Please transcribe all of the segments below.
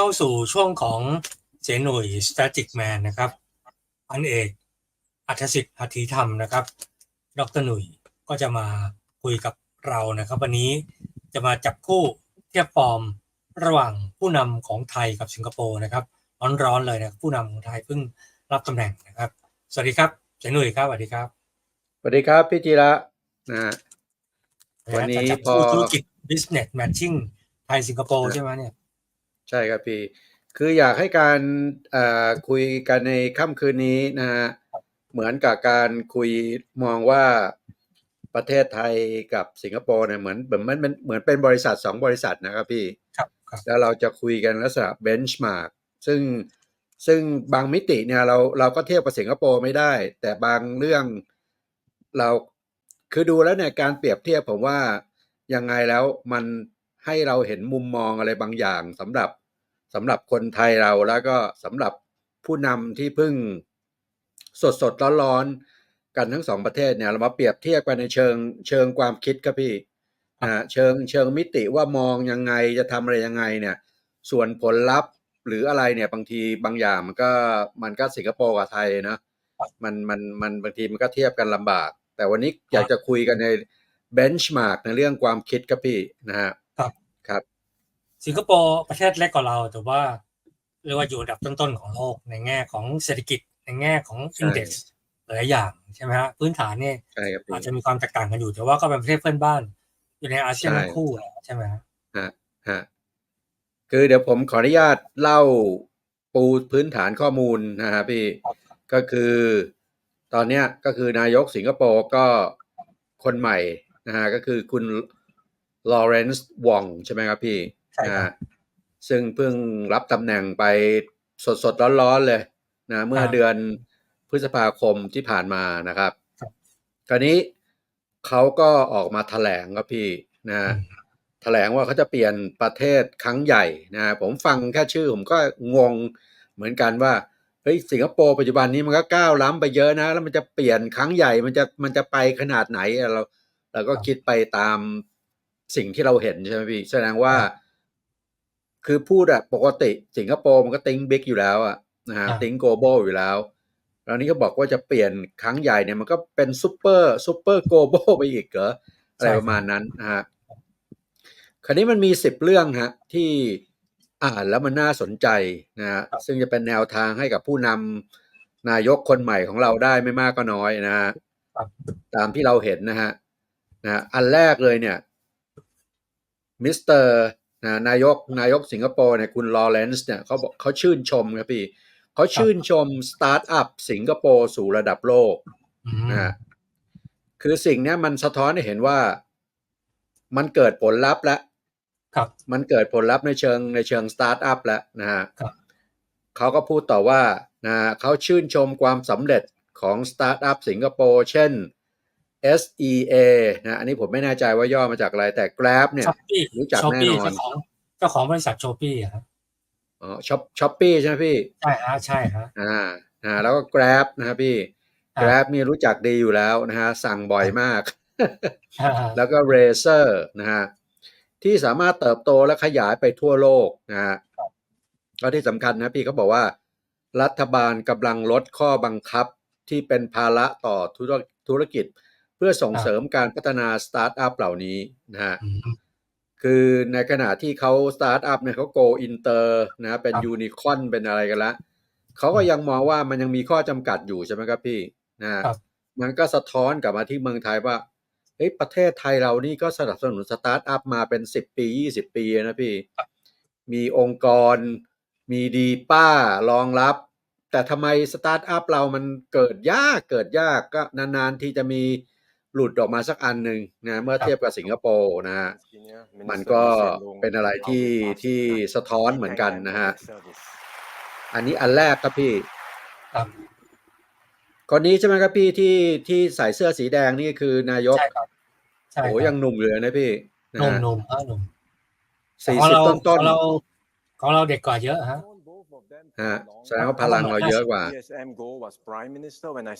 เข้าสู่ช่วงของเสยหนุ่ย Static Man นะครับพันเอกอัธสิทธิ์หัตถีธรรมนะครับ ดรหนุ่ยก็จะมาคุยกับเรานะครับ วันนี้จะมาจับคู่เทียบฟอร์มระหว่างผู้นำของไทยกับสิงคโปร์นะครับร้อนๆเลยนะผู้นำของไทยเพิ่งรับตำแหน่งนะครับ สวัสดีครับเสยหนุ่ยครับสวัสดีครับสวัสดีครับพี่จีระนะฮะวันนี้จะจับพอคู่ธุรกิจ business matching ไทยสิงคโปร์ใช่ไหมเนี่ย ใช่ครับพี่ คืออยากให้การเอ่อคุยกันในค่ำคืนนี้นะฮะเหมือนกับการคุยมองว่าประเทศไทยกับสิงคโปร์เนี่ยเหมือนเหมือนมันเหมือนเป็นบริษัทสองบริษัทนะครับพี่ครับครับแล้วเราจะคุยกันลักษณะเบนช์มาร์กซึ่งซึ่งบางมิติเนี่ยเราเราก็เทียบกับสิงคโปร์ไม่ได้ แต่บางเรื่องเราคือดูแล้วเนี่ยการเปรียบเทียบผมว่ายังไงแล้วมันให้เราเห็นมุมมองอะไรบางอย่างสำหรับ สำหรับคนไทยเราแล้วก็สำหรับผู้นำที่เพิ่งสดสดร้อนร้อนๆกันทั้งสองประเทศเนี่ยเรามาเปรียบเทียบกันในเชิงเชิงความคิดครับพี่อ่าเชิงเชิงมิติว่ามองยังไงจะทำอะไรยังไงเนี่ย ส่วนผลลัพธ์หรืออะไรเนี่ยบางทีบางอย่างมันก็มันก็สิงคโปร์กับไทยนะมันมันมันบางทีมันก็เทียบกันลำบาก แต่วันนี้อยากจะคุยกันในเบนช์มาร์กในเรื่องความคิดครับพี่นะฮะ สิงคโปร์ประเทศเล็กกว่าเรา แต่ว่าเรียกว่าอยู่อันดับต้นๆของโลกในแง่ของเศรษฐกิจในแง่ของใช่อินเด็กซ์หลายอย่างใช่ไหมฮะพื้นฐานเนี่ยใช่ครับพี่อาจจะมีความแตกต่างกันอยู่แต่ว่าก็เป็นประเทศเพื่อนบ้าน อยู่ในอาเซียนใช่ทั้งคู่แหละใช่ไหมฮะฮะฮะคือเดี๋ยวผมขออนุญาตเล่าปูพื้นฐานข้อมูลนะฮะพี่ก็คือตอนเนี้ยก็คือนายกสิงคโปร์ก็คนใหม่นะฮะก็คือคุณลอเรนซ์วองใช่ไหมครับพี่ใช่ นะครับฮะซึ่งเพิ่งรับตำแหน่งไปสดสดๆ ร้อนๆเลยนะเมื่อเดือนพฤษภาคมที่ผ่านมานะครับคราวนี้เขาก็ออกมาแถลงครับพี่นะฮะแถลงว่าเขาจะเปลี่ยนประเทศครั้งใหญ่นะผมฟังแค่ชื่อผมก็งงเหมือนกันว่าเฮ้ยสิงคโปร์ปัจจุบันนี้มันก็ก้าวล้ำไปเยอะนะ แล้วมันจะเปลี่ยนครั้งใหญ่มันจะมันจะไปขนาดไหนอะเราเราก็คิดไปตามสิ่งที่เราเห็นใช่ไหมพี่แสดงว่า คือพูดอะปกติสิงคโปร์มันก็ติ้งบิ๊กอยู่แล้วอะนะฮะติ้งโกลบอลอยู่แล้ว แล้วนี้ก็บอกว่าจะเปลี่ยนครั้งใหญ่เนี่ยมันก็เป็นซูเปอร์ซูเปอร์โกลบอลไปอีกเหรออะไรประมาณนั้นนะฮะคราวนี้มันมีสิบเรื่องฮะที่อ่านแล้วมันน่าสนใจนะฮะซึ่งจะเป็นแนวทางให้กับผู้นำนายกคนใหม่ของเราได้ไม่มากก็น้อยนะฮะครับตามที่เราเห็นนะฮะนะฮะอันแรกเลยเนี่ยมิสเตอร์ นะนายกนายกสิงคโปร์เนี่ยคุณลอเรนซ์เนี่ยเขาบอกเขาชื่นชมครับพี่เขาชื่นชมสตาร์ทอัพสิงคโปร์สู่ระดับโลกอืมนะฮะคือสิ่งเนี้ยมันสะท้อนให้เห็นว่า มันเกิดผลลัพธ์แล้วครับมันเกิดผลลัพธ์ในเชิงในเชิงสตาร์ทอัพแล้วนะฮะครับเขาก็พูดต่อว่านะฮะเขาชื่นชมความสำเร็จของสตาร์ทอัพสิงคโปร์เช่น SEA นะอันนี้ผมไม่แน่ใจว่าย่อมาจากอะไร แต่ Grab เนี่ยช้อปปี้รู้จักช้อปแน่ปี้นอนเจ้าของเจ้าของบริษัทช้อปปี้ครับอ๋อช็อปช้อปปี้ใช่ไหมพี่ ใช่ฮะใช่ฮะอ่าอ่าแล้วก็ Grab นะครับพี่ครับ Grab นี่รู้จักดีอยู่แล้วนะฮะสั่งบ่อยมากอ่าแล้วก็ Razer นะฮะที่สามารถเติบโตและขยายไปทั่วโลกนะฮะแล้วที่สำคัญนะพี่เขาบอกว่า รัฐบาลกำลังลดข้อบังคับที่เป็นภาระต่อธุรธุรกิจ เพื่อส่งเสริมการพัฒนาสตาร์ทอัพเหล่านี้นะฮะอืมคือในขณะที่เขาสตาร์ทอัพเนี่ยเขาโกอินเตอร์นะเป็นครับยูนิคอนเป็นอะไรกันละเขาก็ยังมองว่ามันยังมีข้อจำกัดอยู่ใช่ไหมครับพี่นะฮะครับมันก็สะท้อนกลับมาที่เมืองไทยว่าเฮ้ยประเทศไทยเรานี่ก็สนับสนุนสตาร์ทอัพมาเป็นสิบปียี่สิบปีนะพี่ มีองค์กร มีดีป้ารองรับ แต่ทำไมสตาร์ทอัพเรามันเกิดยากเกิดยากก็นานๆที่จะมี หลุดออกมาสักอันหนึ่งนะเมื่อเทียบกับสิงคโปร์นะฮะมันก็เป็นอะไรที่ที่สะท้อนเหมือนกันนะฮะอันนี้อันแรกครับพี่ครับคนนี้ใช่ไหมครับพี่ที่ที่ใส่เสื้อสีแดงนี่คือนายกใช่ครับใช่โอ้ครับยังหนุ่มอยู่เลยนะพี่นะหนุ่มฮะหนุ่มฮะหนุ่มสี่ของสิบเราต้นต้นของเราของเราเด็กกว่าเยอะฮะ ฮะแสดงว่าพลังเราเยอะกว่า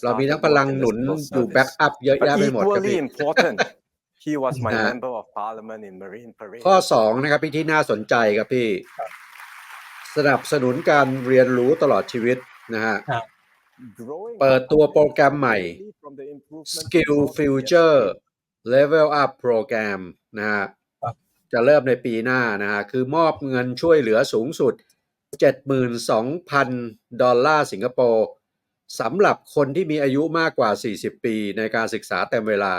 เราเรามีมีทั้ทั้งงพพลัลังงหหนุนุนนออยู่ยู่แบ็แบ็กกอัอัพพเยอะแยะไปหมดครับพี่ He was my ฮะ member of parliament in Marine Parade ข้อสองนะครับพี่ที่น่าสนใจครับพี่สสนับสนุนการเรียนรู้ตลอดชีวิตนะฮะครับเปิดตัวโปรแกรมใหม่ Skill Future Level Up Program นะฮะครับจะเริ่มในปีหน้านะฮะคือมอบเงินช่วยเหลือสูงสุด 72,000 ดอลลาร์สิงคโปร์สำหรับคนที่มีอายุมากกว่า 40 ปีในการศึกษาเต็มเวลา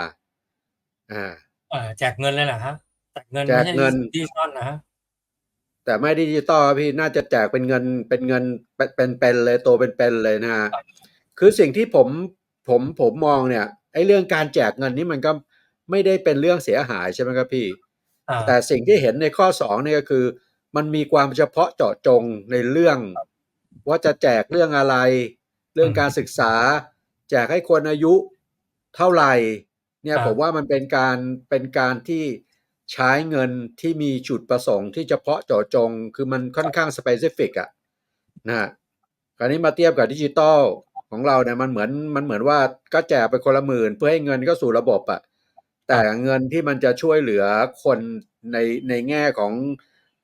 อ่าเอ่อแจกเงินเลยเหรอฮะแจกเงินแจกเงินไม่ใช่ดิจิตอลนะฮะแต่ไม่ดิจิตอลครับพี่น่าจะแจกเป็นเงินเป็นเงินเป็นเป็นเป็นเลยตัวเป็นเป็นเลยนะฮะคือสิ่งที่ผมผมผมมองเนี่ยไอ้เรื่องการแจกเงินนี่มันก็ไม่ได้เป็นเรื่องเสียหายใช่ไหมครับพี่อ่าแต่สิ่งที่เห็นในข้อสองเนี่ยก็คือ มันมีความเฉพาะเจาะจงในเรื่อง ว่าจะแจกเรื่องอะไร เรื่องการศึกษา แจกให้คนอายุเท่าไหร่เนี่ยผมว่ามันเป็นการเป็นการที่ใช้เงินที่มีจุดประสงค์ที่เฉพาะเจาะจง คือมันค่อนข้างสเปซิฟิกอะนะฮะคราวนี้มาเทียบกับดิจิตอลของเราเนี่ยมันเหมือนมันเหมือนว่าก็แจกไปคนละหมื่น เพื่อให้เงินเข้าสู่ระบบอะแต่เงินที่มันจะช่วยเหลือคนในในแง่ของ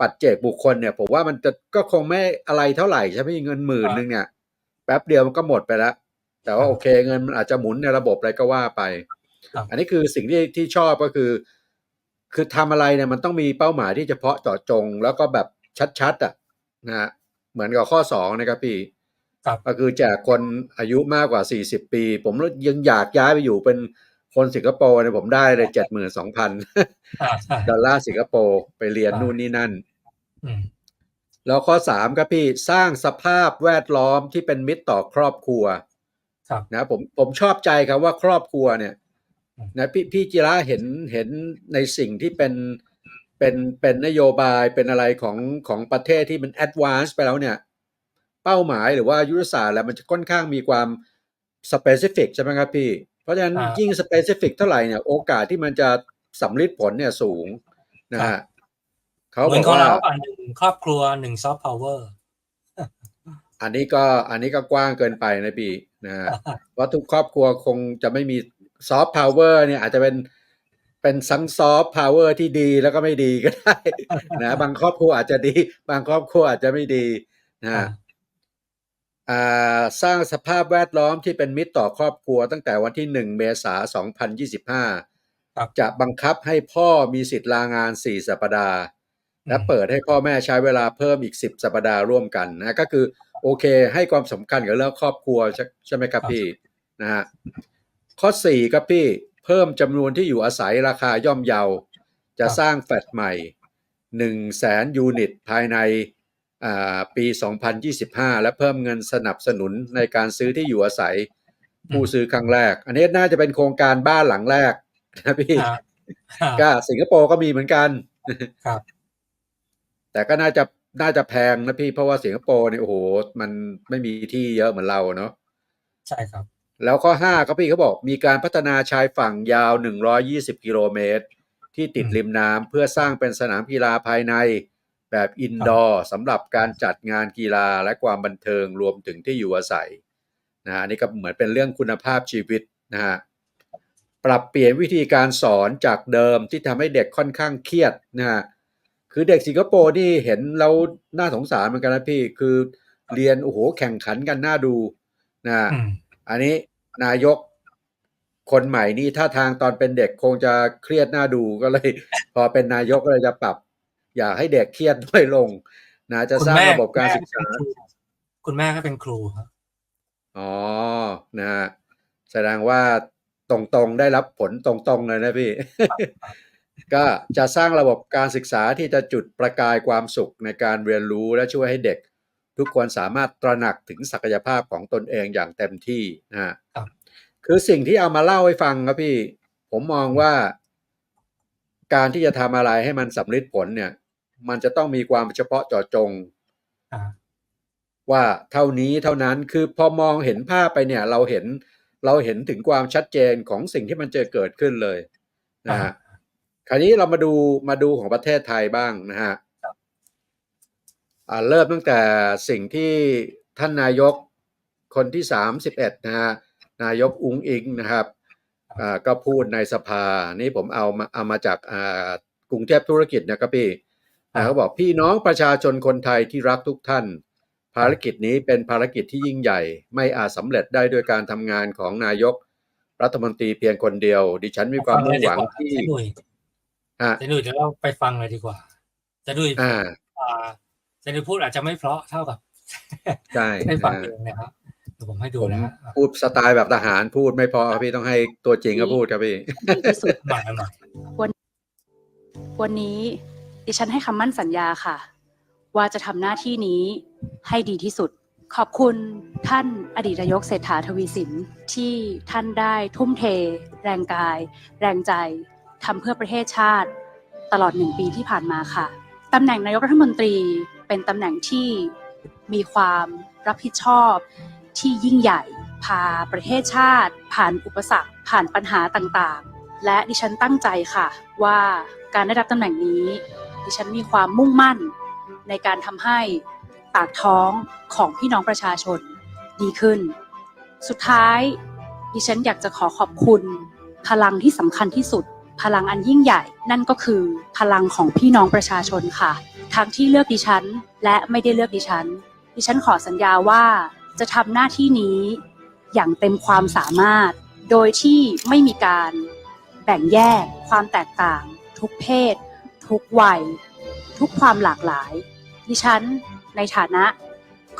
ปัจเจกบุคคลเนี่ย ผมว่ามันจะก็คงไม่อะไรเท่าไหร่ใช่ไหมเงินหมื่นหนึงเนี่ยแป๊บเดียวมันก็หมดไปแล้ว แต่ว่าโอเคเงินมันอาจจะหมุนในระบบอะไรก็ว่าไปครับอันนี้คือสิ่งที่ที่ชอบก็คือ คือทำอะไรเนี่ยมันต้องมีเป้าหมายที่เฉพาะเจาะจง แล้วก็แบบชัดๆอะนะฮะเหมือนกับข้อสองนะครับพี่ครับก็คือแจกคนอายุมากกว่า 40 ปี ผมยังอยากย้ายไปอยู่เป็น คนสิงคโปร์เนี่ยผมได้เลยเจ็ดหมื่นสองพันอ่าใช่ดอลลาร์สิงคโปร์ไปเรียนอ่านู่นู่นนี่นั่นอืมแล้วข้อสามครับพี่สร้างสภาพแวดล้อมที่เป็นมิตรต่อครอบครัวครับนะผมผมชอบใจครับว่าครอบครัวเนี่ยอืมนะพี่พี่จิระเห็นเห็นในสิ่งที่เป็นเป็นเป็นนโยบายเป็นอะไรของของประเทศที่มันแอดวานซ์ไปแล้วเนี่ย เป้าหมายหรือว่ายุทธศาสตร์แล้วมันจะค่อนข้างมีความสเปซิฟิกใช่ไหมครับพี่ เพราะฉะนั้นอ่ายิ่ยิ่งสเปซิฟิกเท่าไหร่เนี่ยโอกาสที่มันจะสำลิดผลเนี่ยสูงนะครัฮะบเขาเหมืบออนกของว่าเราอะหนึ่งครอบครัวหนึ่งซอฟต์พาวเวอร์อันนี้ก็อันนี้ก็กว้างเกินไปนะพี่นะฮะว่าทุกครอบครัวคงจะไม่มีซอฟต์พาวเวอร์เนี่ยอาจจะเป็นเป็นซังซอฟต์พาวเวอร์ที่ดีแล้วก็ไม่ดีก็ได้นะบางครอบครัวอาจจะดี บางครอบครัวอาจจะไม่ดีนะฮะอ่า สร้างสภาพแวดล้อมที่เป็นมิตรต่อครอบครัวตั้งแต่วันที่ 1 เมษายน 2025ครับจะบังคับให้พ่อมีสิทธิ์ลางาน 4 สัปดาห์ และเปิดให้พ่อแม่ใช้เวลาเพิ่มอีก 10 สัปดาห์ร่วมกันนะก็คือโอเค ให้ความสำคัญกับเรื่องครอบครัวใช่ใช่ไหมครับพี่นะฮะข้อ 4 ครับพี่เพิ่มจำนวนที่อยู่อาศัยราคาย่อมเยา จะสร้างแฟลตใหม่ 1 0 0 0 0แสนยูนิตภายในอ่า ปี 2025 และเพิ่มเงินสนับสนุนในการซื้อที่อยู่อาศัย ผู้ซื้อครั้งแรก อันนี้น่าจะเป็นโครงการบ้านหลังแรกนะพี่อ่าอ่าก็สิงคโปร์ก็มีเหมือนกันครับ แต่ก็น่าจะน่าจะแพงนะพี่เพราะว่าสิงคโปร์เนี่ยโอ้โหมันไม่มีที่เยอะเหมือนเราเนาะใช่ครับ แล้วข้อ5ครับพี่เขาบอกมีการพัฒนาชายฝั่งยาว 120 กิโลเมตร ที่ติดอืมริมน้ำเพื่อสร้างเป็นสนามกีฬาภายใน แบบอินดอร์สำหรับการจัดงานกีฬาและความบันเทิงรวมถึงที่อยู่อาศัยนะฮะอันนี่ก็เหมือนเป็นเรื่องคุณภาพชีวิตนะฮะปรับเปลี่ยนวิธีการสอนจากเดิมที่ทำให้เด็กค่อนข้างเครียดนะฮะคือเด็กสิงคโปร์นี่เห็นแล้วน่าสงสารเหมือนกันนะพี่คือเรียนโอ้โหแข่งขันกันน่าดูนะฮะอืมอันนี้นายกคนใหม่นี่ท่าทางตอนเป็นเด็กคงจะเครียดน่าดูก็เลย พอเป็นนายกก็เลยจะปรับ อยากให้เด็กเครียดน้อยลงนะจะคุณสร้างแม่ระบบการศึกษา คุณแม่ก็เป็นครูครับอ๋อนะฮะแสดงว่าตรงๆได้รับผลตรงๆเลยนะพี่ ก็จะสร้างระบบการศึกษาที่จะจุดประกายความสุขในการเรียนรู้และช่วยให้เด็ก ทุกคนสามารถตระหนักถึงศักยภาพของตนเองอย่างเต็มที่นะฮะครับคือสิ่งที่เอามาเล่าให้ฟังครับพี่ ผมมองว่า การที่จะทำอะไรให้มันสำลิดผลเนี่ย มันจะต้องมีความเฉพาะเจาะจงอ่าว่าเท่านี้เท่านั้นคือพอมองเห็นภาพไปเนี่ย เราเห็นเราเห็นถึงความชัดเจนของสิ่งที่มันจะเกิดขึ้นเลยนะฮะคราวนี้เรามาดูมาดูของประเทศไทยบ้างนะฮะอ่าเริ่มตั้งแต่สิ่งที่ท่านนายกคนที่สามสิบเอ็ดนะฮะนายกอุ้งอิงนะครับอ่าก็พูดในสภา นี่ผมเอามาเอามาจากอ่ากรุงเทพธุรกิจนะครับพี่นะ เขาบอกพี่น้องประชาชนคนไทยที่รักทุกท่าน ภารกิจนี้เป็นภารกิจที่ยิ่งใหญ่ ไม่อาจสำเร็จได้ด้วยการทำงานของนายก รัฐมนตรีเพียงคนเดียว ดิฉันมีความมุ่งหวังที่เจ๊หนุ่ยฮะเจ๊หนุ่ยเดี๋ยวเราไปฟังเลยดีกว่าเจ๊หนุ่ยอ่าอ่าเจ๊หนุ่ยพูดอาจจะไม่เพราะเท่ากับใช่ให้ฟังนะเองนะครับเดี๋ยวผมให้ดูผมนะฮะพูดสไตล์แบบทหารพูดไม่พอครับพี่ต้องให้ตัวจริงก็พูดครับพี่ดีที่สุดหมายหน่อยวันนี้ ดิฉันให้คำมั่นสัญญาค่ะ ว่าจะทำหน้าที่นี้ให้ดีที่สุด ขอบคุณท่านอดีตนายกเศรษฐาทวีสินที่ท่านได้ทุ่มเท แรงกาย แรงใจทำเพื่อประเทศชาติ ตลอดหนึ่งปีที่ผ่านมาค่ะตำแหน่งนายกรัฐมนตรีเป็นตำแหน่งที่มีความรับผิดชอบที่ยิ่งใหญ่ พาประเทศชาติ ผ่านอุปสรรค ผ่านปัญหาต่างๆ และดิฉันตั้งใจค่ะ ว่าการได้รับตำแหน่งนี้ ดิฉันมีความมุ่งมั่นในการทำให้ปากท้องของพี่น้องประชาชนดีขึ้น สุดท้ายดิฉันอยากจะขอขอบคุณ พลังที่สำคัญที่สุด พลังอันยิ่งใหญ่ นั่นก็คือพลังของพี่น้องประชาชนค่ะ ทั้งที่เลือกดิฉัน และไม่ได้เลือกดิฉัน ดิฉันขอสัญญาว่าจะทำหน้าที่นี้อย่างเต็มความสามารถ โดยที่ไม่มีการแบ่งแยกความแตกต่าง ทุกเพศ ทุกวัย ทุกความหลากหลาย ดิฉันในฐานะ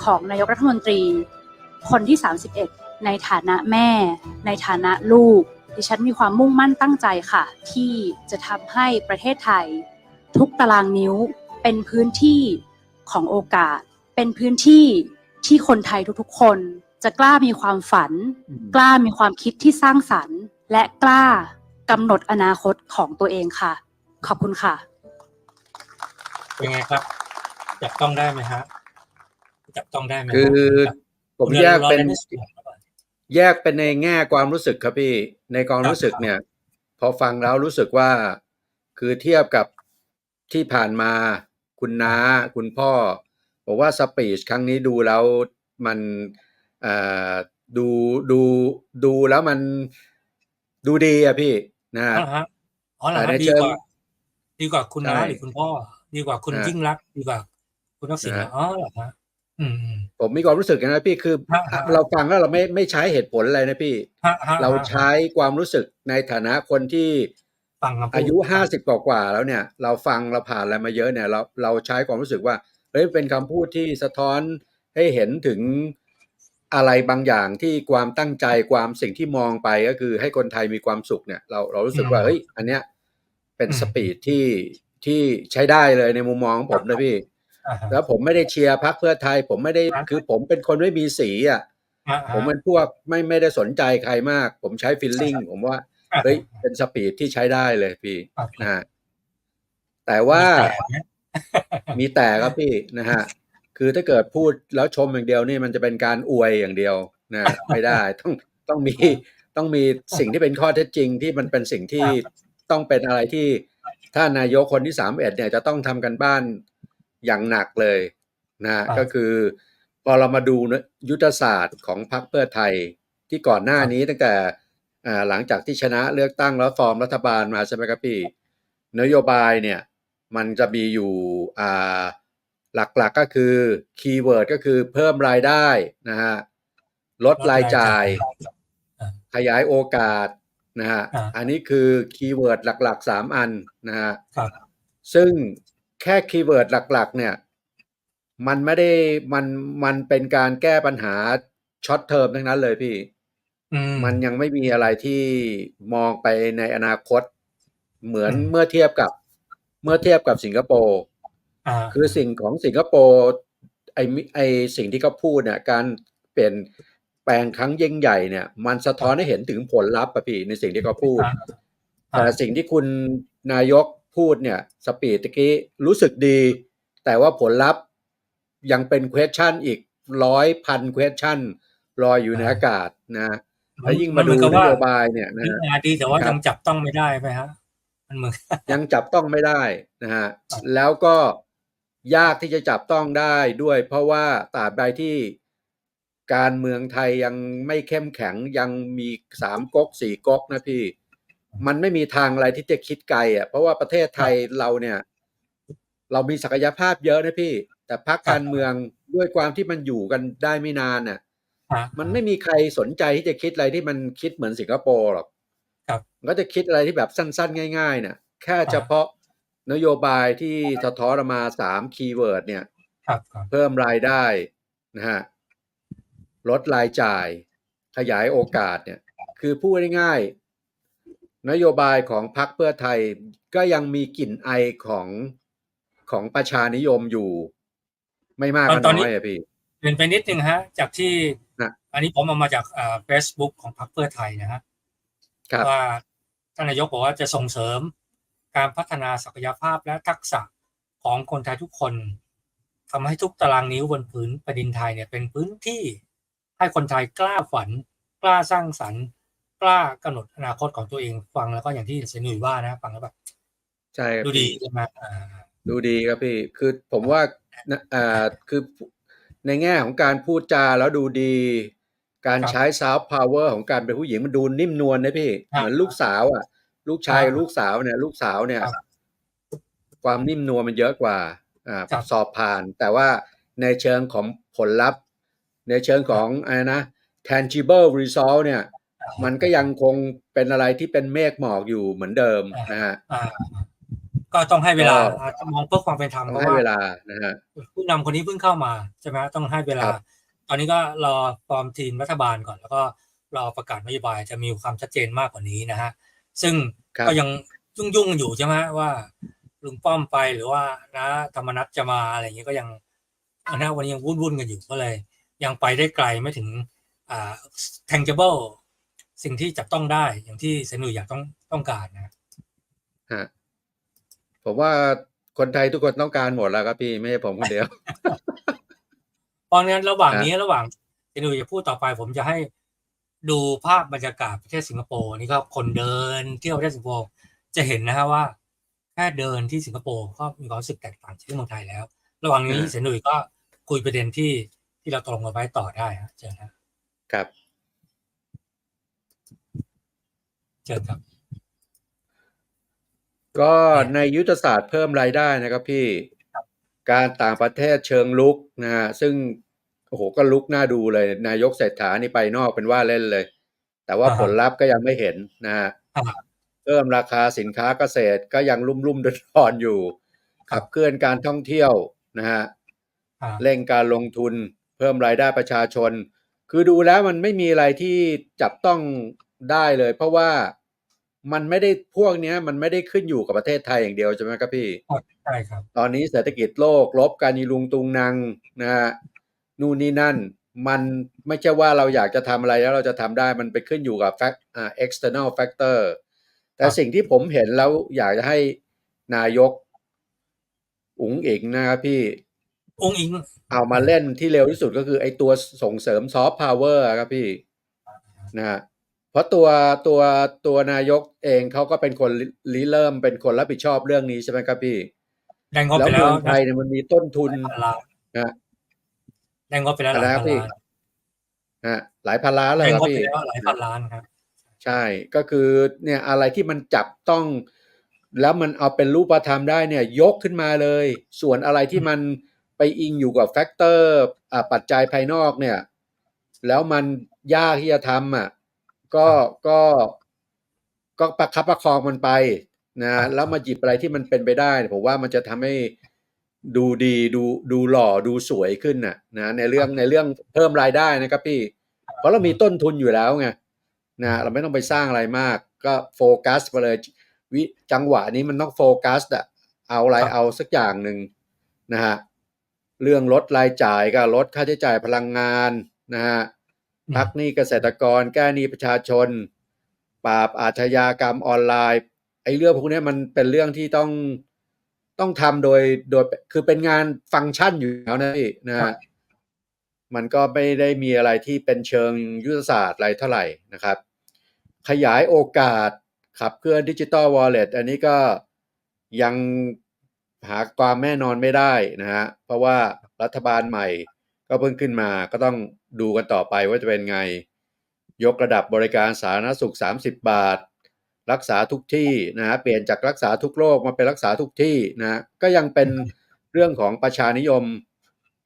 ของนายกรัฐมนตรี คนที่ 31 ในฐานะแม่ ในฐานะลูก ดิฉันมีความมุ่งมั่นตั้งใจค่ะ ที่จะทำให้ประเทศไทย ทุกตารางนิ้วเป็นพื้นที่ของโอกาส เป็นพื้นที่ที่คนไทยทุกๆ คนจะกล้ามีความฝันอืมกล้ามีความคิดที่สร้างสรรค์ และกล้ากำหนดอนาคตของตัวเองค่ะ ขอบคุณค่ะ เป็นไงครับ จับต้องได้ไหมฮะจับต้องได้ไหมฮะคือครับผมคุณแยกเป็นราได้ส่วนก่อนแยกเป็นในแง่ความรู้สึกครับพี่ ในความรู้สึกเนี่ย พอฟังแล้วรู้สึกว่า คือเทียบกับที่ผ่านมาคุณน้า คุณพ่อบอกว่าสปีชครั้งนี้ดูแล้วมันเอ่อดูดูดูแล้วมันดูดีอะพี่นะฮะอ๋อฮะอ๋อเหรอแต่ฮะในดีเชิงกว่าดีกว่าคุณน้าใช่หรือคุณพ่อ ดีกว่าคุณฮะยิ่งรักษณ์ดีกว่า คุณทักษิณเหรอฮะอ๋อเหรอฮะอืมอืมผมมีความรู้สึกอย่างนะพี่คือฮะฮะเราฟังแล้วเราไม่ไม่ใช้เหตุผลอะไรนะพี่ฮะฮะเราฮะใช้ความรู้สึกในฐานะคนที่ฟังคำพูดอายุห้าสิบกว่าๆแล้วเนี่ย เราฟังเราผ่านอะไรมาเยอะเนี่ยเราเราใช้ความรู้สึกว่าเฮ้ยเป็นคำพูดที่สะท้อนให้เห็นถึงอะไรบางอย่างที่ความตั้งใจความสิ่งที่มองไปก็คือให้คนไทยมีความสุขเนี่ย เราเรารู้สึกว่าเฮ้ยอันเนี้ยเป็นสปีดที่ ที่ใช้ได้เลยในมุมมองของผมนะพี่อ่าฮะแล้วผมไม่ได้เชียร์พรรคเพื่อไทย ผมไม่ได้ครับคือผมเป็นคนไม่มีสีอะอ่าฮะผมเป็นพวกไม่ไม่ได้สนใจใครมาก ผมใช้ฟีลลิ่งผมว่าอ่าฮะเฮ้ยเป็นสปีดที่ใช้ได้เลยพี่ครับนะฮะแต่ว่ามีแต่นะมีแต่ครับพี่นะฮะคือถ้าเกิดพูดแล้วชมอย่างเดียวนี่มันจะเป็นการอวยอย่างเดียวนะไม่ได้ต้องต้องมีต้องมีสิ่งที่เป็นข้อเท็จจริงที่มันเป็นสิ่งที่ต้องเป็นอะไรที่ ถ้านายกคนที่สามเอ็ดเนี่ยจะต้องทำกันบ้านอย่างหนักเลยนะฮะครับก็คือพอเรามาดูนะยุทธศาสตร์ของพรรคเพื่อไทยที่ก่อนหน้านี้ตั้งแต่อ่าหลังจากที่ชนะเลือกตั้งแล้วฟอร์มรัฐบาลมาใช่ไหมครับพี่นโยบายเนี่ยมันจะมีอยู่อ่าหลักๆก็คือคีย์เวิร์ดก็คือเพิ่มรายได้นะฮะลดรายจ่ายอ่าขยายโอกาส นะฮะอ่าอันนี้คือคีย์เวิร์ดหลักๆสามอันนะฮะครับซึ่งแค่คีย์เวิร์ดหลักๆ เนี่ย มันไม่ได้มันมันเป็นการแก้ปัญหาช็อตเทอมทั้งนั้นเลยพี่อืมมันยังไม่มีอะไรที่มองไปในอนาคต เหมือนอืมเมื่อเทียบกับ เมื่อเทียบกับสิงคโปร์อ่าคือสิ่งของสิงคโปร์ไอมิไอสิ่งที่เขาพูดเนี่ยการเปลี่ยน แปลงครั้งยิ่งใหญ่เนี่ย มันสะท้อนให้เห็นถึงผลลัพธ์อะพี่ในสิ่งที่เขาพูดอ่าแต่สิ่งที่คุณนายกพูดเนี่ยสปีดตะกี้รู้สึกดี แต่ว่าผลลัพธ์ยังเป็น question อีกร้อยพัน question ลอยอยู่ในอากาศนะแล้วยิ่งมาดูนเหนกับว่าโยบายเนี่ยนะคิดฮะงานดีแต่ว่าครับยังจับต้องไม่ได้ไหมฮะมันเหมือนยังจับต้องไม่ได้นะฮะครับแล้วก็ยากที่จะจับต้องได้ด้วย เพราะว่าตราบใดที่ การเมืองไทยยังไม่เข้มแข็งยังมีสามก๊กสี่ก๊กนะพี่ มันไม่มีทางอะไรที่จะคิดไกลอะเพราะว่าประเทศไทยเราเนี่ย เรามีศักยภาพเยอะนะพี่ แต่พรรคการเมืองด้วยความที่มันอยู่กันได้ไม่นานน่ะฮะมันไม่มีใครสนใจที่จะคิดอะไรที่มันคิดเหมือนสิงคโปร์หรอกครับมันก็จะคิดอะไรที่แบบสั้นๆ ง่ายๆเนี่ยแค่เฉพาะนโยบายที่สะท้อนออกมาสามคีย์เวิร์ดเนี่ยครับครับเพิ่มรายได้นะฮะ ลดรายจ่าย ขยายโอกาสเนี่ยคือพูดง่ายๆนโยบายของพรรคเพื่อไทยก็ยังมีกลิ่นไอของของประชานิยมอยู่ ไม่มากก็ตอนน้นี้อยอะพี่เปลี่ยนไปนิดนึงฮะ จากที่นะอันนี้ผมเอามาจากเฟซบุ๊กของพรรคเพื่อไทยนะฮะครับว่าท่านนายกบอกว่าจะส่งเสริมการพัฒนาศักยภาพและทักษะของคนไทยทุกคนทำให้ทุกตารางนิ้วบนพื้นแผ่นดินไทยเนี่ยเป็นพื้นที่ ให้คนไทยกล้าฝัน กล้าสร้างสรรค์ กล้ากำหนดอนาคตของตัวเองฟังแล้วก็อย่างที่เสยหนุยว่านะฟังแล้วแบบใช่ครับดูดีพี่ใช่ไหมอ่าดูดีครับพี่ คือผมว่านะอ่าคือในแง่ของการพูดจาแล้วดูดี การใช้ซอฟต์พาวเวอร์ของการเป็นผู้หญิงมันดูนิ่มนวลนะพี่ เหมือนลูกสาวอะ ลูกชายกับลูกสาวเนี่ยลูกสาวเนี่ย ความนิ่มนวลมันเยอะกว่าอ่าสอบผ่าน แต่ว่าในเชิงของผลลัพธ์ ในเชิงของอะไรนะ tangible result เนี่ย มันก็ยังคงเป็นอะไรที่เป็นเมฆหมอกอยู่เหมือนเดิมนะฮะอ่าก็ต้องให้เวลาก็อาจจะมองเพื่อความเป็นธรรมต้องเพราะให้ว่าเวลานะฮะผู้นำคนนี้เพิ่งเข้ามาใช่ไหมต้องให้เวลาครับตอนนี้ก็รอฟอร์มทีมรัฐบาลก่อน แล้วก็รอประกาศนโยบายจะมีความชัดเจนมากกว่านี้นะฮะซึ่งครับก็ยังยุ่งยุ่งๆอยู่ใช่ไหมว่าลุงป้อมไปหรือว่านะธรรมนัฐจะมาอะไรอย่างเงี้ยก็ยังอันนี้วันนี้ยังวุ่นๆกันอยู่ก็เลย ยังไปได้ไกลไม่ถึงอ่า tangible สิ่งที่จับต้องได้อย่างที่เซนุยอยากต้องต้องการนะฮะผมว่าคนไทยทุกคนต้องการหมดแล้วครับพี่ไม่ใช่ผมคนเดียวเพราะงั้นระหว่างฮะนี้ระหว่างที่หนูจะพูดต่อไป ผมจะให้ดูภาพบรรยากาศประเทศสิงคโปร์นี่ก็คนเดินเที่ยวประเทศสิงคโปร์จะเห็นนะฮะว่าแค่เดินที่สิงคโปร์ก็มีความรู้สึกแตกต่างจากที่เมืองไทยแล้ว ระหว่างนี้เสยหนุยก็คุยประเด็นที่ ที่เราตกลงกันไว้ต่อได้ฮะเชิญครับครับเชิญครับ ก็ในยุทธศาสตร์เพิ่มรายได้นะครับพี่การต่างประเทศเชิงลุกนะฮะซึ่งโอ้โหก็ลุกน่าดูเลย นายกเศรษฐานี่ไปนอกเป็นว่าเล่นเลย แต่ว่าอ่าฮะผลลัพธ์ก็ยังไม่เห็นนะฮะอ่าเพิ่มราคาสินค้าเกษตรก็ยังรุ่มรุ่มๆดอนๆอยู่ครับขับเคลื่อนการท่องเที่ยวนะฮะอ่าเร่งการลงทุน เพิ่มรายได้ประชาชน คือดูแล้วมันไม่มีอะไรที่จับต้องได้เลย เพราะว่ามันไม่ได้พวกเนี้ยมันไม่ได้ขึ้นอยู่กับประเทศไทยอย่างเดียวใช่ไหมครับพี่ใช่ครับ ตอนนี้เศรษฐกิจโลกลบการยีลุงตุงนางนะฮะนู่นนี่นั่น มันไม่ใช่ว่าเราอยากจะทำอะไรแล้วเราจะทำได้มันไปขึ้นอยู่กับ fact อ่า external factor แต่ครับสิ่งที่ผมเห็นแล้วอยากจะให้นายกอุ๋งอิงนะครับพี่ องค์อิงเอามาเล่นที่เร็วที่สุดก็คือไอ้ตัวส่งเสริมซอฟต์พาวเวอร์ครับพี่นะฮะเพราะตัวตัวตัวนายกเองเขาก็เป็นคนริริเริ่มเป็นคนรับผิดชอบเรื่องนี้ใช่ไหมครับพี่ได้งบแล้วไปแล้เมืวองไทยเนี่ยมันมีต้นทุนหลายพันล้านนะได้งบไปแล้วหลายอะไรพันะนพี่ล้านฮะหลายพันล้านเลยได้ครังบบไปพี่แล้วหลายพันล้านครับ ใช่ก็คือเนี่ยอะไรที่มันจับต้อง แล้วมันเอาเป็นรูปธรรมได้เนี่ย ยกขึ้นมาเลย ส่วนอะไรที่มัน ไปอิงอยู่กับแฟกเตอร์อ่าปัจจัยภายนอกเนี่ย แล้วมันยากที่จะทำอะก็ก็ก็ประคับประคองมันไปนะแล้วมาหยิบอะไรที่มันเป็นไปได้เนี่ยผมว่ามันจะทำให้ดูดีดูดูหล่อดูสวยขึ้นน่ะนะในเรื่องในเรื่องเพิ่มรายได้นะครับพี่ เพราะเรามีต้นทุนอยู่แล้วไงนะเราไม่ต้องไปสร้างอะไรมาก ก็โฟกัสไปเลยวิจังหวะนี้มันต้องโฟกัสอะเอาอะไรครับเอาสักอย่างหนึ่งนะฮะ เรื่องลดรายจ่ายก็ลดค่าใช้จ่ายพลังงานนะฮะพักหนี้เกษตรกร แก้หนี้ประชาชน ปราบอาชญากรรมออนไลน์ไอ้เรื่องพวกเนี้ยมันเป็นเรื่องที่ต้องต้องทำโดยโดยคือเป็นงานฟังก์ชันอยู่แล้วนะพี่นะครัฮะบมันก็ไม่ได้มีอะไรที่เป็นเชิงยุทธศาสตร์อะไรเท่าไหร่นะครับ ขยายโอกาสขับเคลื่อนดิจิ t a ลวอลเล็ตอันนี้ก็ยัง หาความแน่นอนไม่ได้นะฮะเพราะว่ารัฐบาลใหม่ก็เพิ่งขึ้นมาก็ต้องดูกันต่อไปว่าจะเป็นไง ยกระดับบริการสาธารณสุข 30 บาท รักษาทุกที่นะฮะเปลี่ยนจากรักษาทุกโรคมาเป็นรักษาทุกที่นะฮะก็ยังเป็นเรื่องของประชานิยม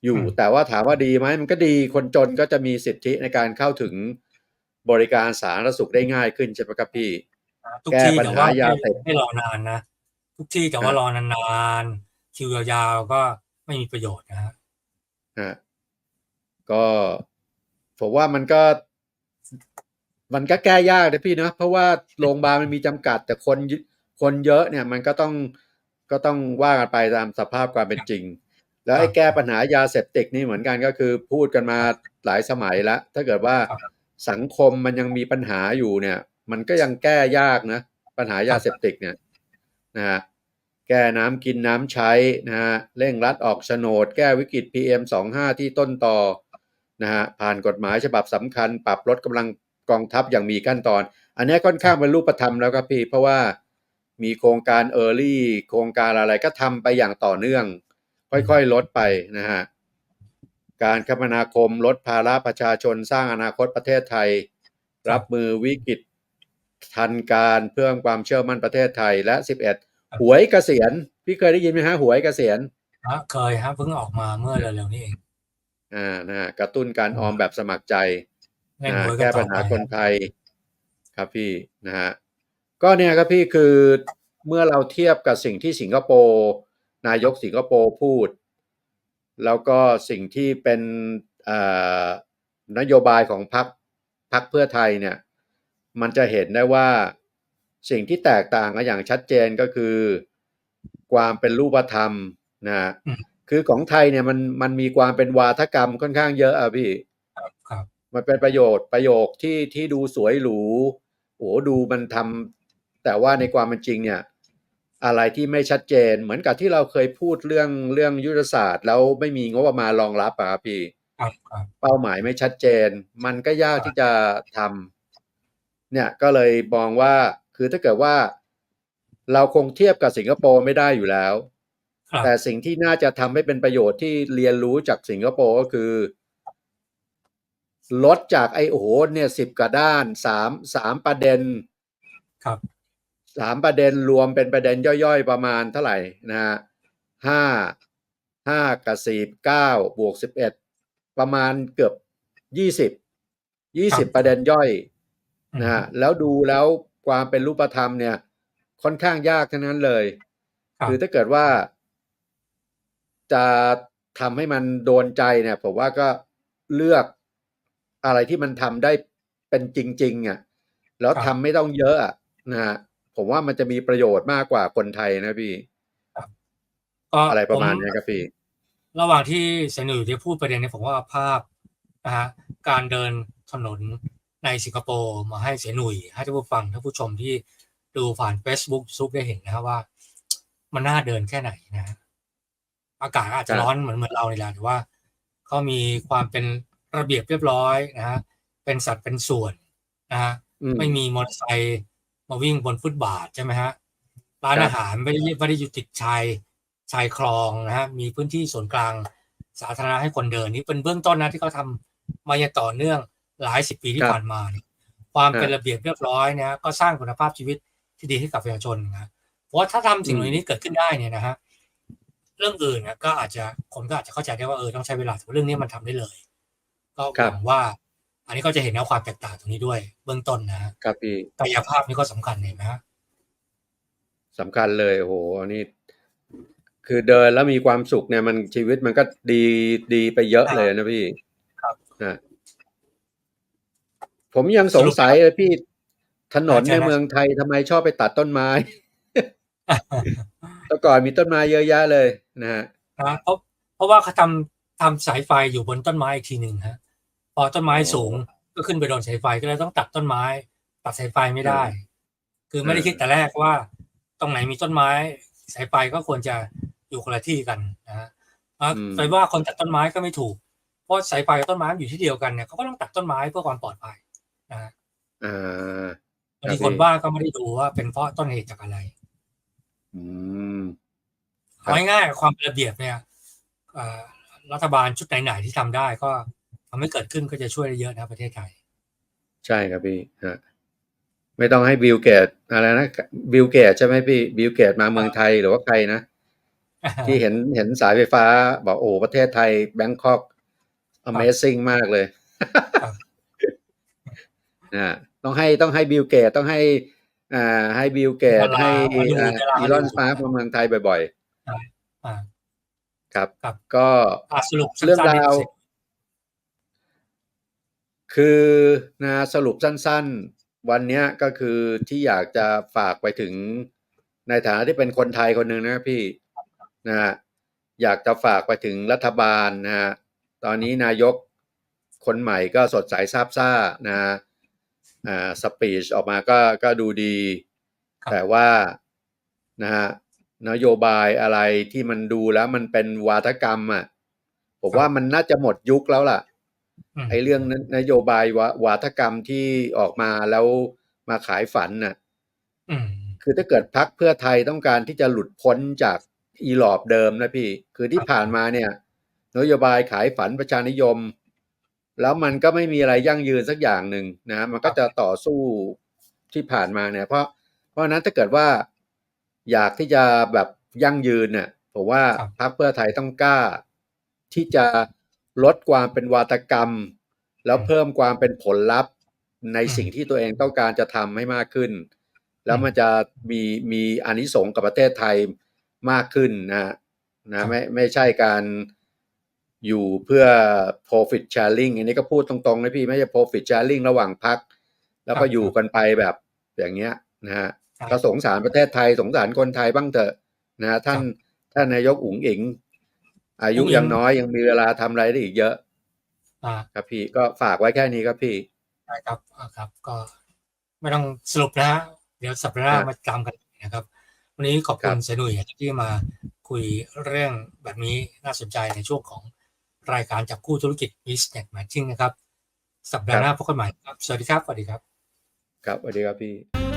อยู่อืมแต่ว่าถามว่าดีไหมมันก็ดีคนจนก็จะมีสิทธิในการเข้าถึงบริการสาธารณสุขได้ง่ายขึ้นใช่ไหมครับพี่ทุกแก้ที่ปัญแต่หาว่ายาไม่เสพไม่รอนานนะ ทุกที่แต่ว่าฮะรอนานๆคิวยาวๆก็ไม่มีประโยชน์นะฮะฮะก็ผมว่ามันก็มันก็แก้ยากนะพี่เนอะเพราะว่าโรงพยาบาลมันมีจำกัด แต่คนเยคนเยอะเนี่ย มันก็ต้องก็ต้องว่ากันไปตามสภาพความเป็นจริง แล้วไอ้แก้ปัญหายาเสพติดนี่เหมือนกันก็คือพูดกันมาหลายสมัยแล้วถ้าเกิดว่าครับสังคมมันยังมีปัญหาอยู่เนี่ย มันก็ยังแก้ยากนะ ปัญหายาเสพติดเนี่ย นะฮะแก้น้ำกินน้ำใช้นะฮะเร่งรัดออกโฉนด แก้วิกฤต PM 2.5 ที่ต้นต่อนะฮะผ่านกฎหมายฉบับสำคัญ ปรับลดกำลังกองทัพอย่างมีขั้นตอน อันนี้ค่อนข้างเป็นรูปธรรมแล้วครับพี่ เพราะว่ามีโครงการเออร์ลี่โครงการอะไรก็ทำไปอย่างต่อเนื่อง ค่อยๆ ลดไปนะฮะการคมนาคมลดภาระประชาชนสร้างอนาคตประเทศไทย รับมือวิกฤต ทันการเพื่อความเชื่อมั่นประเทศไทยและ 11 หวยเกษียณพี่เคยได้ยินไหมฮะหวยเกษียณฮะเคยฮะเพิ่งออกมาเมื่อเร็วๆนี้เองอ่านะฮะกระตุ้นการออมแบบสมัครใจเล่นนะหวยกัแก้นต่ปัอญไปหาคนไทยครับพี่นะฮะก็เนี่ยครับพี่คือเมื่อเราเทียบกับสิ่งที่สิงคโปร์นายกสิงคโปร์พูด แล้วก็สิ่งที่เป็นเอ่อนโยบายของพรรคพรรคเพื่อไทยเนี่ย มันจะเห็นได้ว่าสิ่งที่แตกต่างกันอย่างชัดเจนก็คือ ความเป็นรูปธรรมนะฮะอืมคือของไทยเนี่ยมันมันมีความเป็นวาทกรรมค่อนข้างเยอะอะพี่ครับมันเป็นประโยชน์ประโยคที่ที่ดูสวยหรูโอ้โหดูมันทำแต่ว่าในความเป็นจริงเนี่ย อะไรที่ไม่ชัดเจน เหมือนกับที่เราเคยพูดเรื่องเรื่องยุทธศาสตร์ แล้วไม่มีงบประมาณรองรับอะครับพี่ครับครับเป้าหมายไม่ชัดเจน มันก็ยากที่จะทำ เนี่ยก็เลยมองว่าคือถ้าเกิดว่า เราคงเทียบกับสิงคโปร์ไม่ได้อยู่แล้วครับแต่สิ่งที่น่าจะทำให้เป็นประโยชน์ที่เรียนรู้จากสิงคโปร์ก็คือ ลดจากไอโอ้โหเนี่ยสิบกว่าด้านสามสามประเด็นครับสามประเด็นรวมเป็นประเด็นย่อยๆ ประมาณเท่าไหร่นะฮะห้าห้ากับสี่เก้าบวกสิบเอ็ดประมาณเกือบยี่สิบยี่ครัสิบบประเด็นย่อย นะฮะอืมแล้วดูแล้วความเป็นรูปธรรมเนี่ย ค่อนข้างยากทั้งนั้นเลยครับคือถ้าเกิดว่า จะทำให้มันโดนใจเนี่ยผมว่าก็เลือกอะไรที่มันทำได้เป็นจริงๆอะแล้วครับทำไม่ต้องเยอะอะนะฮะผมว่ามันจะมีประโยชน์มากกว่าคนไทยนะพี่ก็อะไรประมาณผนี้ครับพี่ ระหว่างที่เซนุยที่พูดประเด็นนี้ผมว่าภาพนะฮะการเดินถนน ในสิงคโปร์มาให้เสยหนุยให้ท่านผู้ฟังท่านผู้ชมที่ดูผ่าน Facebook ซุปได้เห็นนะครับว่า มันน่าเดินแค่ไหนนะฮะอากาศอาจจะครับร้อนเหมือนเหมือนเรานี่แหละแต่ว่าเขามีความเป็นระเบียบเรียบร้อยนะฮะเป็นสัดเป็นส่วนนะฮะอืมไม่มีมอเตอร์ไซค์มาวิ่งบนฟุตบาทใช่ไหมฮะร้านครับอาหารไม่ได้ไม่ได้อยู่ติดชายชายคลองนะฮะมีพื้นที่ส่วนกลางสาธารณะให้คนเดินนี่เป็นเบื้องต้นนะที่เขาทำมาอย่างต่อเนื่อง หลายสิบปีที่ครับผ่านมาเนี่ยความครับเป็นระเบียบเรียบร้อยนะฮะก็สร้างคุณภาพชีวิตที่ดีให้กับประชาชนนะเพราะว่าถ้าทำสิ่งเหล่านี้เกิดขึ้นได้เนี่ยนะฮะเรื่องอื่นนะก็อาจจะคนก็อาจจะเข้าใจได้ว่าเออต้องใช้เวลาแต่ว่าเรื่องนี้มันทำได้เลย ก็หครับวังว่า อันนี้ก็จะเห็นแนวความแตกต่างตรงนี้ด้วย เบื้องต้นนะฮะครับพี่กายภาพนี่ก็สำคัญเห็นไหมฮะสำคัญเลยโอ้โหอันนี้คือเดินแล้วมีความสุขเนี่ยมันชีวิตมันก็ดีดีไปเยอะเลยนะพี่ ครับนะ ผมยังสงสัยเลยพี่ถนนใช่ในไหมเมืองไทยทำไมชอบไปตัดต้นไม้แต่ก่อนมีต้นไม้เยอะแยะเลยนะฮะนะเพราะเพราะว่าเขาทำทำสายไฟอยู่บนต้นไม้อีกทีหนึ่งฮะ พอต้นไม้อ๋อสูงก็ขึ้นไปโดนสายไฟก็เลยต้องตัดต้นไม้ ตัดสายไฟไม่ได้อืมคือไม่ได้อืมคิดแต่แรกว่า ตรงไหนมีต้นไม้สายไฟก็ควรจะอยู่คนละที่กันนะฮะอะไปว่าคนตัดต้นไม้ก็ไม่ถูก เพราะสายไฟกับต้นไม้มันอยู่ที่เดียวกันเนี่ยเขาก็ต้องตัดต้นไม้เพื่อความปลอดภัยนะฮะอ่า บางทีครับคนพี่ว่าก็ไม่ได้ดูว่าเป็นเพราะต้นเหตุจากอะไรอืมครับเอาง่ายๆความเป็นระเบียบเนี่ยเอ่อรัฐบาลชุดไหนๆที่ทำได้ก็ทำให้เกิดขึ้นก็จะช่วยได้เยอะนะประเทศไทย ใช่ครับพี่ฮะไม่ต้องให้บิลเกตอะไรนะบิลเกตใช่ไหมพี่บิลเกตมาเมืองไทยหรือว่าใครนะที่เห็นเห็นสายไฟฟ้า บอกโอ้ประเทศไทยแบงคอก Amazing มากเลยครับ นะต้องให้ต้องให้บิลเกตต้องให้อ่าให้บิลเกตเวลาให้มาดูเวลาอีมาลอนดูสปาร์กมาเมืองไทยบ่อยอ่าๆครับครับ ก็อะสรุปเรื่องสั้นๆนิดราวสิคือนะสรุปสั้นๆ วันเนี้ยก็คือที่อยากจะฝากไปถึงในฐานะที่เป็นคนไทยคนหนึ่งนะพี่นะฮะอยากจะฝากไปถึงรัฐบาลนะฮะตอนนี้นายกคนใหม่ก็สดใสซาบซ่านะฮะ อ่าสปีชออกมาก็ก็ดูดีครับแต่ว่านะฮะนโยบายอะไรที่มันดูแล้วมันเป็นวาทกรรมอะผมว่ามันน่าจะหมดยุคแล้วล่ะอืมไอ้เรื่องนนโยบายวาวาทกรรมที่ออกมาแล้วมาขายฝันน่ะอืมคือถ้าเกิดพักเพื่อไทยต้องการที่จะหลุดพ้นจากอีหลอบเดิมนะพี่ คือที่ผ่านมาเนี่ย นโยบายขายฝันประชานิยม แล้วมันก็ไม่มีอะไรยั่งยืนสักอย่างหนึ่งนะมันก็จะต่อสู้ที่ผ่านมาเนี่ย เพราะเพราะฉะนั้นถ้าเกิดว่าอยากที่จะแบบยั่งยืนเนี่ยผมว่าครับพักเพื่อไทยต้องกล้า ที่จะลดความเป็นวาทกรรม แล้วเพิ่มความเป็นผลลัพธ์ในสิ่งที่ตัวเองต้องการจะทำให้มากขึ้น แล้วมันจะมีมีอานิสงส์กับประเทศไทยมากขึ้นนะนะไม่ไม่ใช่การ อยู่เพื่อ profit sharing อันนี้ก็พูดตรงๆนะพี่ไม่ใช่ profit sharing ระหว่างพัก แล้วก็ครับอยู่กันไปแบบอย่างเงี้ยนะฮะครับก็สงสารประเทศไทยสงสารคนไทยบ้างเถอะนะฮะท่านท่านนายกอุ๋งอิง อายุอุ๋งอิ๋งยังน้อยยังมีเวลาทำอะไรได้อีกเยอะอ่าครับพี่ก็ฝากไว้แค่นี้ครับพี่ได้ครับอ่าครับ ก็ไม่ต้องสรุปนะฮะเดี๋ยวสัปดาห์หน้าครับมาตามกันนะครับ วันนี้ขอบครัคุณบเสยหนุ่ยที่มาคุยเรื่องแบบนี้น่าสนใจในช่วงของ รายการจับคู่ธุรกิจ Business Matching นะครับ สัปดาห์หน้าพบกันใหม่ครับ สวัสดีครับ สวัสดีครับ ครับสวัสดีครับพี่